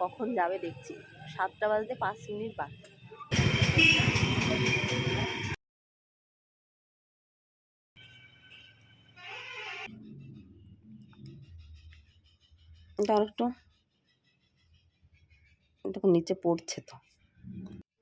কখন যাবে দেখছি। সাতটা বাজতে পাঁচ মিনিট বাকি। দাঁড়ো একটু। দেখো নিচে পড়ছে তো।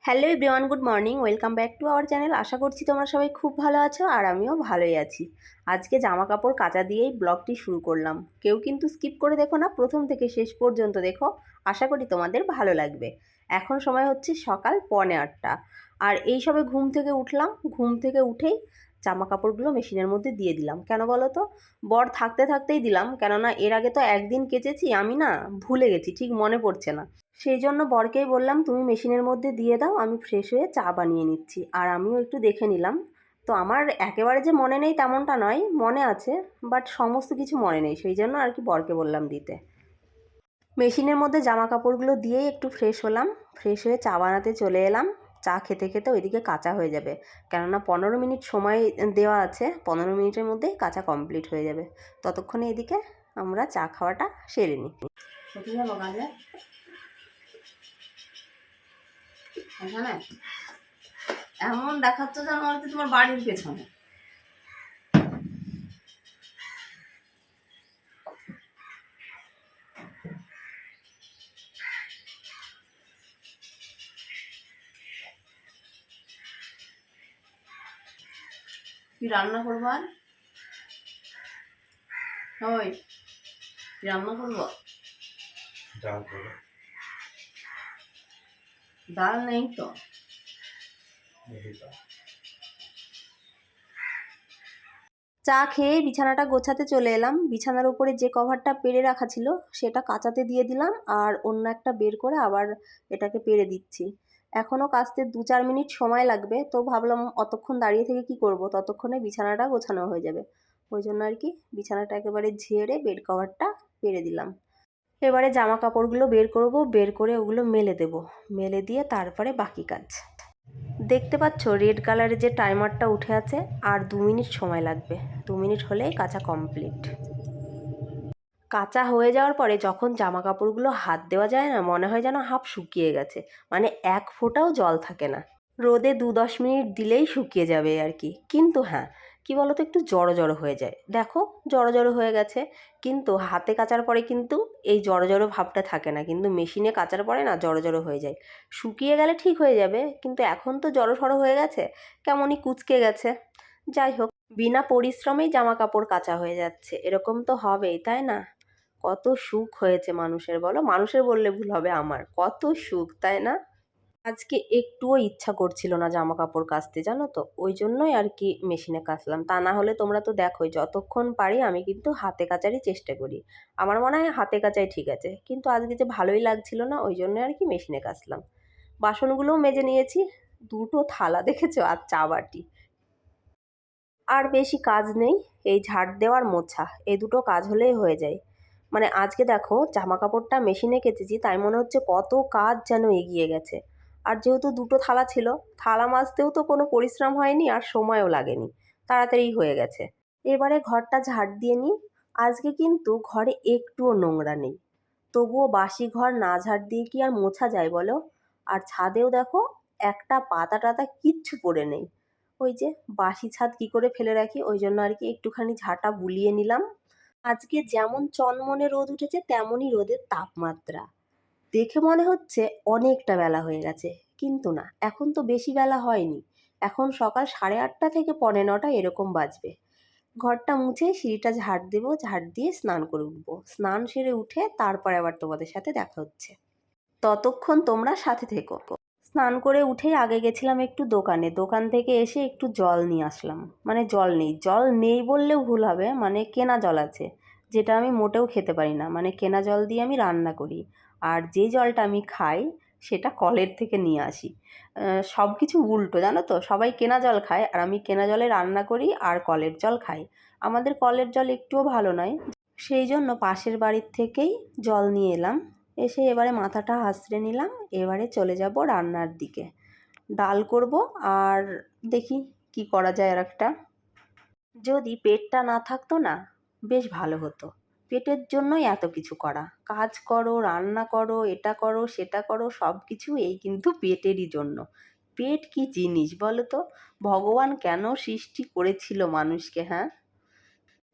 Hello everyone good morning welcome back to our channel আশা করছি তোমরা সবাই খুব ভালো আছো আর আমিও ভালোই আছি। আজকে জামা কাপড় কাচা দিয়েই ব্লগটি শুরু করলাম। কেউ কিন্তু স্কিপ করে দেখো না, প্রথম থেকে শেষ পর্যন্ত দেখো। আশা করি তোমাদের ভালো লাগবে। এখন সময় হচ্ছে সকাল পনে আটটা। আর এই সবে ঘুম থেকে উঠলাম। ঘুম থেকে উঠেই জামা কাপড়গুলো মেশিনের মধ্যে দিয়ে দিলাম। কেন বলো তো? বর থাকতে থাকতেই দিলাম। কেননা এর আগে তো একদিন কেচেছি, আমি না ভুলে গেছি, ঠিক মনে পড়ছে না। সেই জন্য বরকেই বললাম, তুমি মেশিনের মধ্যে দিয়ে দাও, আমি ফ্রেশ হয়ে চা বানিয়ে নিচ্ছি। আর আমিও একটু দেখে নিলাম। তো আমার একেবারে যে মনে নেই তেমনটা নয়, মনে আছে বাট সমস্ত কিছু মনে নেই, সেই জন্য আর কি বরকে বললাম দিতে। মেশিনের মধ্যে জামা কাপড়গুলো দিয়েই একটু ফ্রেশ হলাম, ফ্রেশ হয়ে চা বানাতে চলে এলাম। চা খেতে খেতে ওইদিকে কাঁচা হয়ে যাবে, কেননা পনেরো মিনিট সময় দেওয়া আছে, পনেরো মিনিটের মধ্যেই কাঁচা কমপ্লিট হয়ে যাবে। ততক্ষণে এদিকে আমরা চা খাওয়াটা সেরে নিই কোথায় যাব কাজে এখানে এমন দেখাচ্ছ যেন হচ্ছে তোমার বাড়ির পেছনে। কি রান্না করব আর? ওই রান্না করব? ডাল করো ডাল নেই তো চা খেয়ে বিছানাটা গোছাতে চলে এলাম। বিছানার উপরে যে কভারটা পেরে রাখা ছিল, সেটা কাচাতে দিয়ে দিলাম আর অন্য একটা বের করে আবার এটাকে পেরে দিচ্ছি। এখনও কাচতে দু চার মিনিট সময় লাগবে, তো ভাবলাম অতক্ষণ দাঁড়িয়ে থেকে কি করব? ততক্ষণে বিছানাটা গোছানো হয়ে যাবে। ওই জন্য আর কি বিছানাটা একেবারে ঝেড়ে বেড কভারটা পেরে দিলাম। এবারে জামা কাপড়গুলো বের করব, বের করে ওগুলো মেলে দেব। মেলে দিয়ে তারপরে বাকি কাজ। দেখতে পাচ্ছ রেড কালারের যে টাইমারটা উঠে আছে, আর দু মিনিট সময় লাগবে। দু মিনিট হলেই কাঁচা কমপ্লিট কাঁচা হয়ে যাওয়ার পরে যখন জামা কাপড়গুলো হাত দেওয়া যায় না, মনে হয় যেন হাফ শুকিয়ে গেছে। মানে এক ফোঁটাও জল থাকে না। রোদে দু দশ মিনিট দিলেই শুকিয়ে যাবে আর কি। কিন্তু হ্যাঁ কি বলতো? একটু জড়ো জড়ো হয়ে যায়। দেখো, জড়ো জড়ো হয়ে গেছে। কিন্তু হাতে কাচার পরে কিন্তু এই জড়ো জড়ো ভাবটা থাকে না। কিন্তু মেশিনে কাচার পরে না জড়ো জড়ো হয়ে যায়। শুকিয়ে গেলে ঠিক হয়ে যাবে, কিন্তু এখন তো জড়ো সড়ো হয়ে গেছে, কেমনই কুচকে গেছে। যাই হোক, বিনা পরিশ্রমেই জামা কাপড় কাচা হয়ে যাচ্ছে। এরকম তো হবেই, তাই না? কত সুখ হয়েছে মানুষের, বলো? মানুষের বললে ভুল হবে আমার। কত সুখ, তাই না? আজকে একটুও ইচ্ছা করছিল না জামা কাপড় কাচতে, জানো তো? ওই জন্যই আর কি মেশিনে কাচলাম। তা না হলে তোমরা তো দেখোই, যতক্ষণ পারি আমি কিন্তু হাতে কাচারই চেষ্টা করি। আমার মনে হয় হাতে কাচাই ঠিক আছে। কিন্তু আজকে যে ভালোই লাগছিল না, ওই জন্য আর কি মেশিনে কাচলাম। বাসনগুলোও মেজে নিয়েছি। দুটো থালা দেখেছ? আর চা বাটি। আর বেশি কাজ নেই। এই ঝাড় দেওয়ার মোছা। এই দুটো কাজ হলেই হয়ে যায়। মানে আজকে দেখো জামা কাপড়টা মেশিনে কেচেছি, তাই মনে হচ্ছে কত কাজ যেন এগিয়ে গেছে। আর যেহেতু দুটো থালা ছিল, থালা মাজতেও তো কোনো পরিশ্রম হয়নি আর সময়ও লাগেনি। তাড়াতাড়ি হয়ে গেছে। এবারে ঘরটা ঝাড় দিয়ে নিই। আজকে কিন্তু ঘরে একটুও নোংরা নেই। তবুও বাসি ঘর না ঝাড় দিয়ে কি আর মোছা যায় বলো? আর ছাদেও দেখো, একটা পাতা টাতা কিচ্ছু পড়ে নেই। ওই যে বাসি ছাদ কি করে ফেলে রাখি, ওই জন্য আর কি একটুখানি ঝাঁটা বুলিয়ে নিলাম। আজকে যেমন চনমনে রোদ উঠেছে, তেমনই রোদের তাপমাত্রা। দেখে মনে হচ্ছে অনেকটা বেলা হয়ে গেছে। কিন্তু না, এখন তো বেশি বেলা হয়নি। এখন সকাল সাড়ে আটটা থেকে পৌনে নটা এরকম বাজবে। ঘরটা মুছে সিঁড়িটা ঝাড় দেবো, ঝাড় দিয়ে স্নান করে উঠবো। স্নান সেরে উঠে তারপরে আবার তোমাদের সাথে দেখা হচ্ছে। ততক্ষণ তোমরা সাথে থেকো। স্নান করে উঠেই আগে গেছিলাম একটু দোকানে। দোকান থেকে এসে একটু জল নিয়ে আসলাম। মানে জল নেই। জল নেই বললেও ভুল হবে। মানে কেনা জল আছে। যেটা আমি মোটেও খেতে পারি না। মানে কেনা জল দিয়ে আমি রান্না করি। আর যে জলটা আমি খাই, সেটা কলের থেকে নিয়ে আসি। সব কিছু উল্টো, জানো তো? সবাই কেনা জল খায়, আর আমি কেনা জলে রান্না করি আর কলের জল খাই। আমাদের কলের জল একটুও ভালো নয়। সেই জন্য পাশের বাড়ির থেকেই জল নিয়ে এলাম। এসে এবারে মাথাটা হাসড়ে নিলাম, এবারে চলে যাব রান্নার দিকে। ডাল করব আর দেখি কি করা যায় আর একটা যদি পেটটা না থাকতো না, বেশ ভালো হতো। পেটের জন্যই এত কিছু করা। কাজ করো, রান্না করো, এটা করো, সেটা করো সব কিছু এই কিন্তু পেটেরই জন্য। পেট কি জিনিস বলো তো? ভগবান কেন সৃষ্টি করেছিল মানুষকে হ্যাঁ?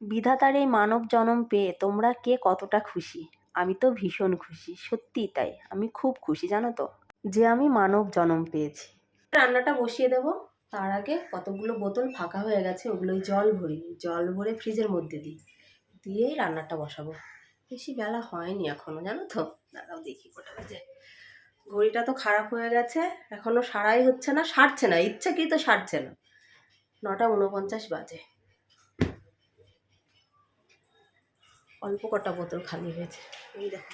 বিধাতার এই মানব জনম পেয়ে তোমরা কে কতটা খুশি? আমি তো ভীষণ খুশি, সত্যিই তাই। আমি খুব খুশি, জানো তো? যে আমি মানব জনম পেয়েছি। রান্নাটা বসিয়ে দেব। তার আগে কতগুলো বোতল ফাঁকা হয়ে গেছে ওগুলোই জল ভরি। জল ভরে ফ্রিজের মধ্যে দিই। দিয়েই রান্নাটা বসাবো। বেশি বেলা হয়নি এখনও, জানো তো? দাঁড়াও দেখি কটা বাজে। ঘড়িটা তো খারাপ হয়ে গেছে, এখনও সারাই হচ্ছে না, সারছে না, ইচ্ছাকেই তো সারছে না। নটা উনপঞ্চাশ বাজে। অল্প কটা বোতল খালি হয়েছে। এই দেখো,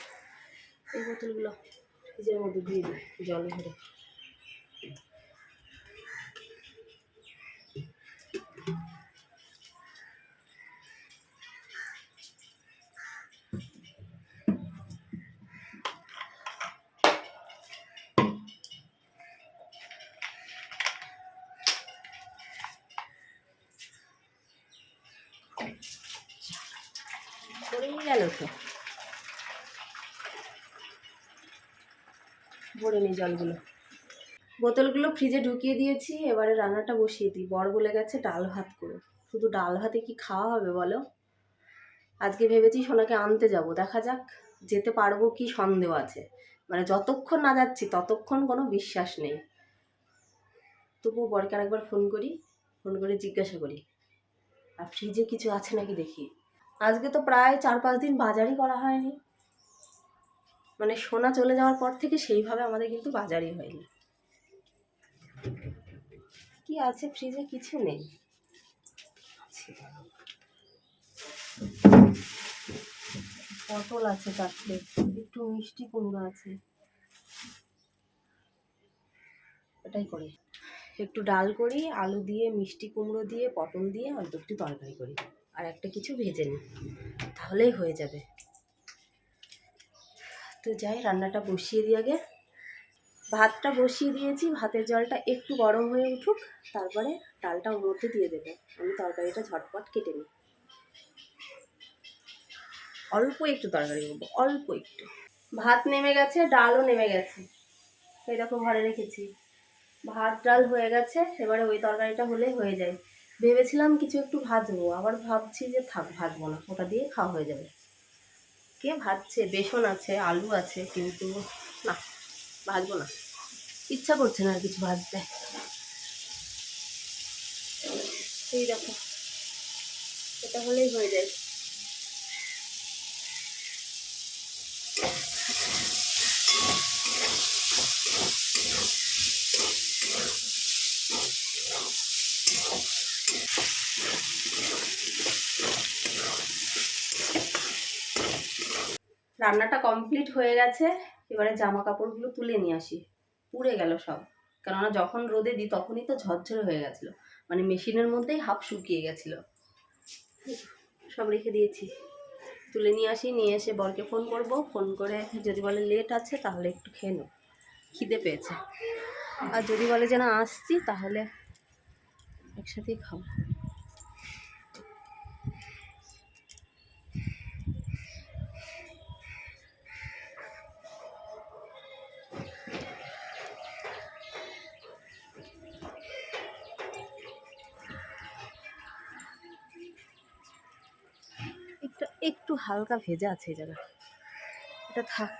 এই বোতলগুলো ফ্রিজের মধ্যে দিয়ে দিই, জল ভরে। গেল ভরে নিই জলগুলো। বোতলগুলো ফ্রিজে ঢুকিয়ে দিয়েছি, এবারে রান্নাটা বসিয়ে দিই। বড় বলে গেছে ডাল ভাত করে। শুধু ডাল ভাতে কি খাওয়া হবে বলো? আজকে ভেবেছি সোনাকে আনতে যাব। দেখা যাক, যেতে পারব কি সন্দেহ আছে। মানে যতক্ষণ না যাচ্ছি, ততক্ষণ কোনো বিশ্বাস নেই। তবুও বরকে আরেকবার ফোন করি, ফোন করে জিজ্ঞাসা করি। আর ফ্রিজে কিছু আছে নাকি দেখি। আজকে তো প্রায় চার পাঁচ দিন বাজারই করা হয়নি। মানে সোনা চলে যাওয়ার পর থেকে সেইভাবে আমাদের কিন্তু বাজারই হয়নি। কি আছে ফ্রিজে কিছু নেই। পটল আছে চারটে, একটু মিষ্টি কুমড়ো আছে। এটাই করি। একটু ডাল করি, আলু দিয়ে, মিষ্টি কুমড়ো দিয়ে, পটল দিয়ে অল্প একটু তরকারি করি। আর একটা কিছু ভেজে নিই তাহলেই হয়ে যাবে। তো যাই, রান্নাটা বসিয়ে দিই আগে। ভাতটা বসিয়ে দিয়েছি, ভাতের জলটা একটু গরম হয়ে উঠুক, তারপরে ডালটা ওর মধ্যে দিয়ে দেবো। আমি তরকারিটা ঝটপট কেটে নিই। অল্প একটু তরকারি করব, অল্প একটু। ভাত নেমে গেছে, ডালও নেমে গেছে। দেখো ঘরে রেখেছি। ভাত, ডাল হয়ে গেছে, এবারে ওই তরকারিটা হলেই হয়ে যায়। ভেবেছিলাম কিছু একটু ভাজবো, আবার ভাবছি যে থাক, ভাজবো না, ওটা দিয়ে খাওয়া হয়ে যাবে। কে ভাজছে? বেসন আছে, আলু আছে, কিন্তু না, ভাজবো না। ইচ্ছা করছে না আর কিছু ভাজতে। এই দেখো, এটা হলেই হয়ে যায়। রান্নাটা কমপ্লিট হয়ে গেছে, এবারে জামা কাপড়গুলো তুলে নিয়ে আসি। পুড়ে গেল সব। কেননা যখন রোদে দিই তখনই তো ঝরঝরে হয়ে গেছিল। মানে মেশিনের মধ্যেই হাফ শুকিয়ে গেছিল। সব রেখে দিয়েছি। তুলে নিয়ে আসি, নিয়ে এসে বরকে ফোন করব। ফোন করে যদি বলে লেট আছে তাহলে একটু খেয়ে নেব খিদে পেয়েছে। আর যদি বলে যে না, আসছি তাহলে একসাথেই খাব। একটা হালকা ভেজা আছে জায়গা এটা থাক।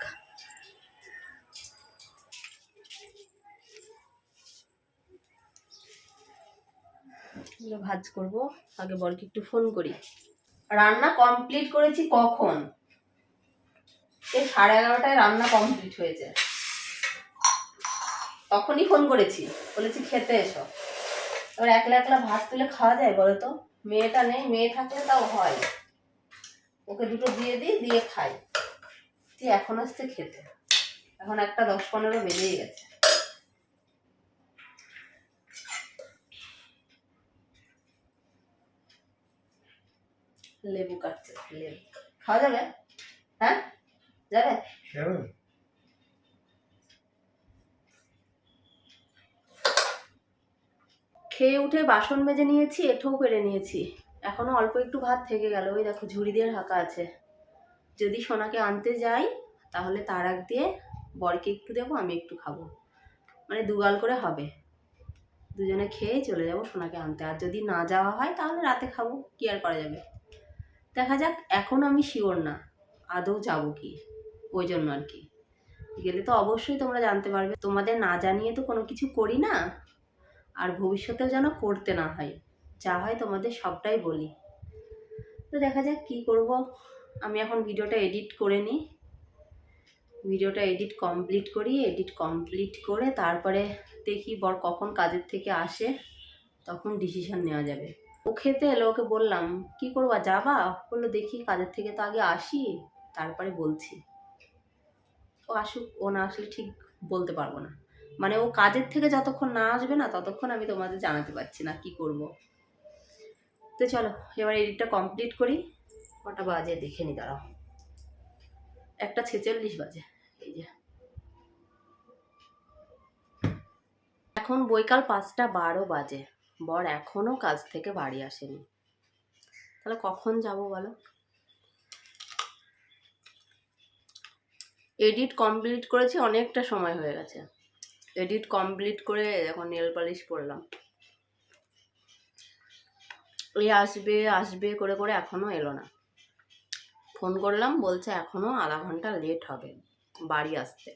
এগুলো ভাজ করব। আগে বরকে একটু ফোন করি। রান্না কমপ্লিট করেছি কখন? এই সাড়ে এগারোটায় রান্না কমপ্লিট হয়েছে। তখনই ফোন করেছি। বলেছি, খেতে এসো। এবার একলা একলা ভাত তুলে খাওয়া যায় বলো তো মেয়েটা নেই, মেয়ে থাকলে তাও হয়। ওকে দুটো দিয়ে দিই, দিয়ে খাই। তুই এখন আসছে খেতে। এখন একটা দশ পনেরো বেজেই গেছে। লেবু কাটছে লেবু। খাওয়া যাবে? হ্যাঁ? যাবে? খেয়ে উঠে বাসন মেজে নিয়েছি এঠোও করে নিয়েছি। এখনও অল্প একটু ভাত থেকে গেল। ওই দেখো ঝুড়ি দিয়ে ঢাকা আছে। যদি সোনাকে আনতে যাই তাহলে তার আগ দিয়ে বরকে একটু দেবো আমি একটু খাব। মানে দুগাল করে হবে। দুজনে খেয়ে চলে যাব সোনাকে আনতে। আর যদি না যাওয়া হয় তাহলে রাতে খাব। কি আর করা যাবে? দেখা যাক, এখন আমি শিওর না। আদৌ যাব কি? ওই জন্য আর কি। গেলে তো অবশ্যই তোমরা জানতে পারবে। তোমাদের না জানিয়ে তো কোনো কিছু করি না। আর ভবিষ্যতেও যেন করতে না হয়। যা হয় তোমাদের সবটাই বলি। তো দেখা যাক কী করব। আমি এখন ভিডিওটা এডিট করে নিই। ভিডিওটা এডিট কমপ্লিট করি এডিট কমপ্লিট করে তারপরে দেখি বর কখন কাজের থেকে আসে, তখন ডিসিশন নেওয়া যাবে। ও খেতে এলো, ওকে বললাম, কি করবা যাবা? বলল, দেখি, কাজের থেকে তো আগে আসি। তারপরে বলছি। ও আসুক, ও না আসলে ঠিক বলতে পারব না। মানে ও কাজের থেকে যতক্ষণ না আসবে না, ততক্ষণ আমি তোমাদের জানাতে পারছি না কি করব। তো চলো, এবার এডিটটা কমপ্লিট করি। কটা বাজে দেখে নি, দাঁড়াও। একটা ছেচল্লিশ বাজে, এই যে। এখন বৈকাল পাঁচটা বারো বাজে। বর এখনও কাজ থেকে বাড়ি আসেনি। তাহলে কখন যাব বলো? এডিট কমপ্লিট করেছি, অনেকটা সময় হয়ে গেছে। এডিট কমপ্লিট করে এখন নেল পালিশ পরলাম। এই আসবে আসবে করে করে এখনও এলো না। ফোন করলাম, বলছে এখনও আধা ঘণ্টা লেট হবে বাড়ি আসতে।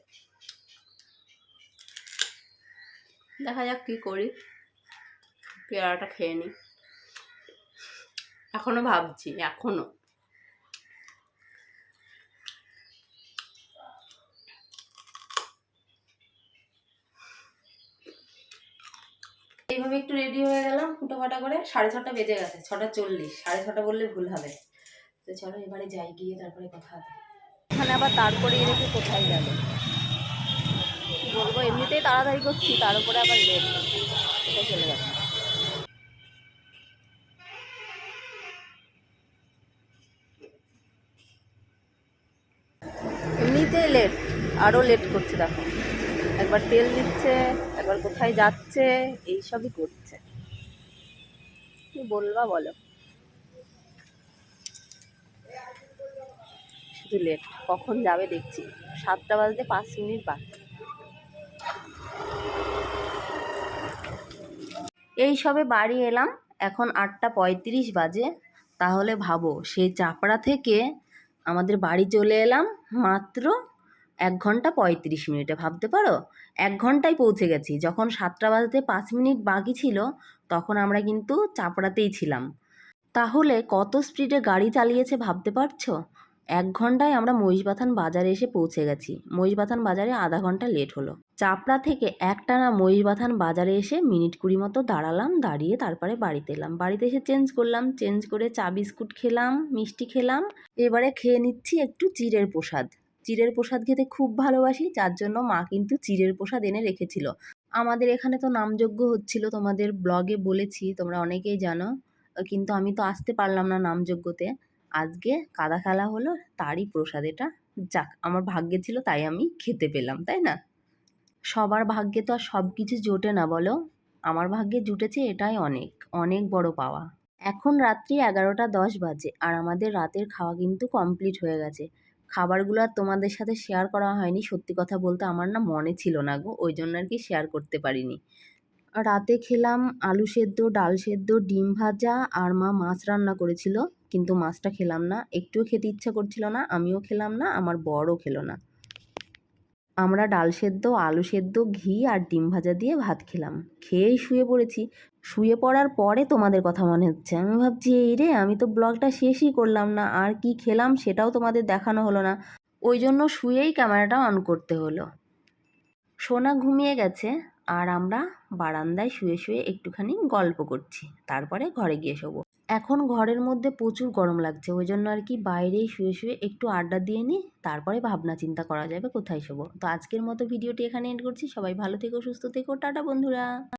দেখা যাক কী করি। পেয়ারাটা খেয়ে নিই। এখনও ভাবছি, এখনও। এইভাবে একটু রেডি হয়ে গেলাম ফুটো ফাটা করে। সাড়ে ছটা বেজে গেছে, ছটা চল্লিশ। সাড়ে ছটা বললে ভুল হবে। তো চলো এবারে যাই গিয়ে তারপরে কথা হবে। এখানে আবার তারপরে রেখে কোথায় গেল? বলব? এমনিতেই তাড়াতাড়ি করছি, তার উপরে আবার লেট। চলে গেছে। আরও লেট করছে, দেখো। একবার তেল দিচ্ছে একবার কোথায় যাচ্ছে, এইসবই করছে। কি বলবা বলো? শুধু লেট কখন যাবে দেখছি। সাতটা বাজতে পাঁচ মিনিট বাকি। এই সবে বাড়ি এলাম। এখন আটটা পঁয়ত্রিশ বাজে। তাহলে ভাবো, সেই চাপড়া থেকে আমাদের বাড়ি চলে এলাম মাত্র এক ঘণ্টা পঁয়ত্রিশ মিনিটে, ভাবতে পারো? এক ঘন্টায় পৌঁছে গেছি। যখন সাতটা বাজতে পাঁচ মিনিট বাকি ছিল, তখন আমরা কিন্তু চাপড়াতেই ছিলাম। তাহলে কত স্পিডে গাড়ি চালিয়েছে ভাবতে পারছ? এক ঘন্টায় আমরা মহিষবাথান বাজারে এসে পৌঁছে গেছি। মহিষবাথান বাজারে আধা ঘণ্টা লেট হলো। চাপড়া থেকে একটানা মহিষবাথান বাজারে এসে মিনিট কুড়ি মতো দাঁড়ালাম, দাঁড়িয়ে তারপরে বাড়িতে এলাম। বাড়িতে এসে চেঞ্জ করলাম, চেঞ্জ করে চা, বিস্কুট খেলাম, মিষ্টি খেলাম। এবারে খেয়ে নিচ্ছি একটু চিড়ের প্রসাদ। চিড়ের প্রসাদ খেতে খুব ভালোবাসি, যার জন্য মা কিন্তু চিড়ের প্রসাদ এনে রেখেছিল। আমাদের এখানে তো নামযজ্ঞ হচ্ছিল, তোমাদের ব্লগে বলেছি, তোমরা অনেকেই জানো, কিন্তু আমি তো আসতে পারলাম না নামযজ্ঞতে। আজকে কাদা খেলা হলো, তারই প্রসাদ এটা। যাক, আমার ভাগ্যে ছিল, তাই আমি খেতে পেলাম, তাই না? সবার ভাগ্যে তো আর সব কিছু জোটে না, বলো? আমার ভাগ্যে জুটেছে এটাই অনেক অনেক বড় পাওয়া। এখন রাত্রি এগারোটা দশ বাজে, আর আমাদের রাতের খাওয়া কিন্তু কমপ্লিট হয়ে গেছে। খাবারগুলো আর তোমাদের সাথে শেয়ার করা হয়নি। সত্যি কথা বলতে আমার না মনে ছিল না গো, ওই জন্য আর কি শেয়ার করতে পারিনি। রাতে খেলাম আলু সেদ্ধ, ডাল সেদ্ধ, ডিম ভাজা আর মা মাছ রান্না করেছিল, কিন্তু মাছটা খেলাম না। একটুও খেতে ইচ্ছা করছিল না, আমিও খেলাম না, আমার বরও খেলো না। আমরা ডাল সেদ্ধ, আলু সেদ্ধ, ঘি আর ডিম ভাজা দিয়ে ভাত খেলাম। খেয়েই শুয়ে পড়েছি। শুয়ে পড়ার পরে তোমাদের কথা মনে হচ্ছে। আমি ভাবছি, এই রে, আমি তো ব্লগটা শেষই করলাম না। আর কি খেলাম সেটাও তোমাদের দেখানো হলো না। ওই জন্য শুয়েই ক্যামেরাটা অন করতে হলো। সোনা ঘুমিয়ে গেছে আর আমরা বারান্দায় শুয়ে শুয়ে একটুখানি গল্প করছি। তারপরে ঘরে গিয়ে শোবো। এখন ঘরের মধ্যে প্রচুর গরম লাগছে, ওই জন্য আর কি বাইরেই শুয়ে শুয়ে একটু আড্ডা দিয়ে নিই, তারপরে ভাবনা চিন্তা করা যাবে, কোথায় শোবো? তো আজকের মতো ভিডিওটি এখানে এন্ড করছি, সবাই ভালো থেকো, সুস্থ থেকো, টাটা বন্ধুরা।